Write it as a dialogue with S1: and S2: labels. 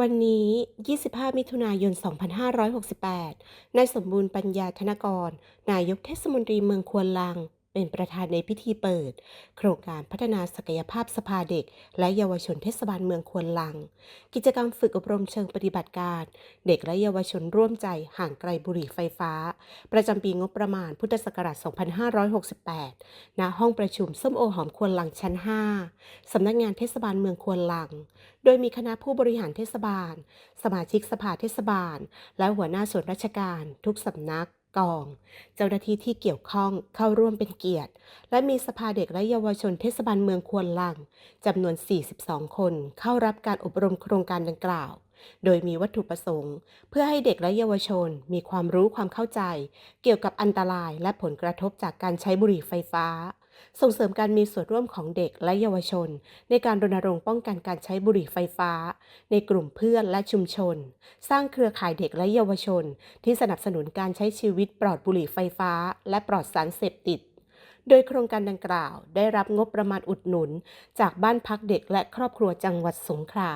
S1: วันนี้ 25 มิถุนายน 2568 นายสมบูรณ์ปัญญาธนกร นายกเทศมนตรีเมืองควนลัง เป็นประธานในพิธีเปิด โครงการพัฒนาศักยภาพสภาเด็ก และเยาวชนเทศบาลเมืองควนลัง กิจกรรมฝึกอบรมเชิงปฏิบัติการ เด็กและเยาวชนร่วมใจห่างไกลบุหรี่ไฟฟ้า ประจำปีงบประมาณพุทธศักราช 2568 ณ ห้องประชุมส้มโอหอมควนลังชั้น 5 สำนักงานเทศบาลเมืองควนลัง โดยมีคณะผู้บริหารเทศบาล สมาชิกสภาเทศบาล และหัวหน้าส่วนราชการทุกสำนัก กอง เจ้าหน้าที่ที่เกี่ยวข้องเข้าร่วมเป็นเกียรติ และมีสภาเด็กและเยาวชนเทศบาลเมืองควนลังจำนวน 42 คนเข้ารับการอบรมโครงการดังกล่าว โดยมีวัตถุประสงค์ เพื่อให้เด็กและเยาวชนมีความรู้ความเข้าใจ เกี่ยวกับอันตรายและผลกระทบจากการใช้บุหรี่ไฟฟ้า ส่งเสริมการมีส่วนร่วมของเด็กและเยาวชน ในการรณรงค์ป้องกันการใช้บุหรี่ไฟฟ้า ในกลุ่มเพื่อนและชุมชน สร้างเครือข่ายเด็กและเยาวชน ที่สนับสนุนการใช้ชีวิตปลอดบุหรี่ไฟฟ้า และปลอดสารเสพติดโดยโครงการดังกล่าวได้รับงบประมาณอุดหนุน จากบ้านพักเด็กและครอบครัวจังหวัดสงขลา